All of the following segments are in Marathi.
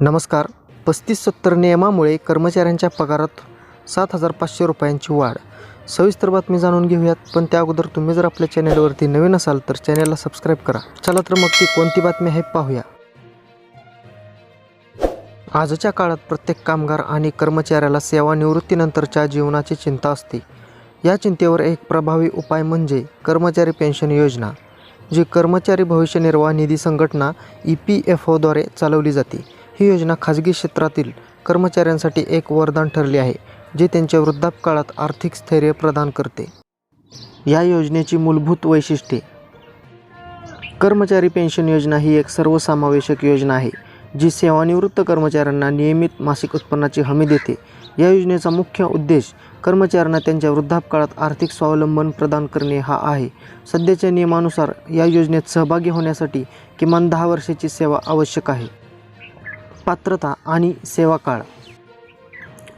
नमस्कार. पस्तीस सत्तर नियमामुळे कर्मचाऱ्यांच्या पगारात सात हजार पाचशे रुपयांची वाढ. सविस्तर बातमी जाणून घेऊयात पण त्या अगोदर तुम्ही जर आपल्या चॅनेलवरती नवीन असाल तर चॅनेलला सबस्क्राईब करा. चला तर मग ती कोणती बातमी आहे पाहूया. आजच्या काळात प्रत्येक कामगार आणि कर्मचाऱ्याला सेवानिवृत्तीनंतरच्या जीवनाची चिंता असते. या चिंतेवर एक प्रभावी उपाय म्हणजे कर्मचारी पेन्शन योजना जी कर्मचारी भविष्य निर्वाह निधी संघटना ई पी एफ ओद्वारे चालवली जाते. ही योजना खाजगी क्षेत्रातील कर्मचाऱ्यांसाठी एक वरदान ठरली आहे जे त्यांच्या वृद्धापकाळात आर्थिक स्थैर्य प्रदान करते. या योजनेची मूलभूत वैशिष्ट्ये. कर्मचारी पेन्शन योजना ही एक सर्वसमावेशक योजना आहे जी सेवानिवृत्त कर्मचाऱ्यांना नियमित मासिक उत्पन्नाची हमी देते. या योजनेचा मुख्य उद्देश कर्मचाऱ्यांना त्यांच्या वृद्धापकाळात आर्थिक स्वावलंबन प्रदान करणे हा आहे. सध्याच्या नियमानुसार या योजनेत सहभागी होण्यासाठी किमान दहा वर्षाची सेवा आवश्यक आहे. पात्रता आणि सेवा काळ.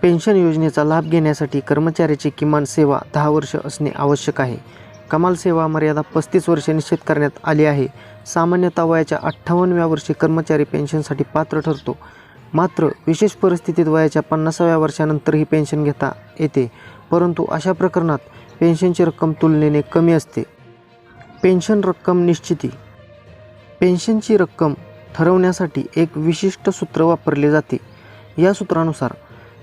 पेन्शन योजनेचा लाभ घेण्यासाठी कर्मचाऱ्याची किमान सेवा दहा वर्ष असणे आवश्यक आहे. कमाल सेवा मर्यादा पस्तीस वर्षे निश्चित करण्यात आली आहे. सामान्यतः वयाच्या अठ्ठावन्नव्या वर्षी कर्मचारी पेन्शनसाठी पात्र ठरतो. मात्र विशेष परिस्थितीत वयाच्या पन्नासाव्या वर्षानंतरही पेन्शन घेता येते. परंतु अशा प्रकरणात पेन्शनची रक्कम तुलनेने कमी असते. पेन्शन रक्कम निश्चिती. पेन्शनची रक्कम ठरवण्यासाठी एक विशिष्ट सूत्र वापरले जाते. या सूत्रानुसार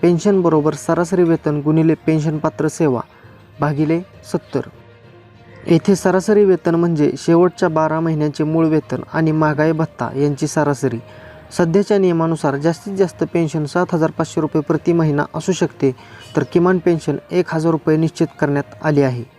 पेन्शनबरोबर सरासरी वेतन गुणिले पेन्शनपात्र सेवा भागिले सत्तर. येथे सरासरी वेतन म्हणजे शेवटच्या बारा महिन्यांचे मूळ वेतन आणि महागाई भत्ता यांची सरासरी. सध्याच्या नियमानुसार जास्तीत जास्त पेन्शन सात हजार पाचशे रुपये प्रति महिना असू शकते तर किमान पेन्शन एक हजार रुपये निश्चित करण्यात आली आहे.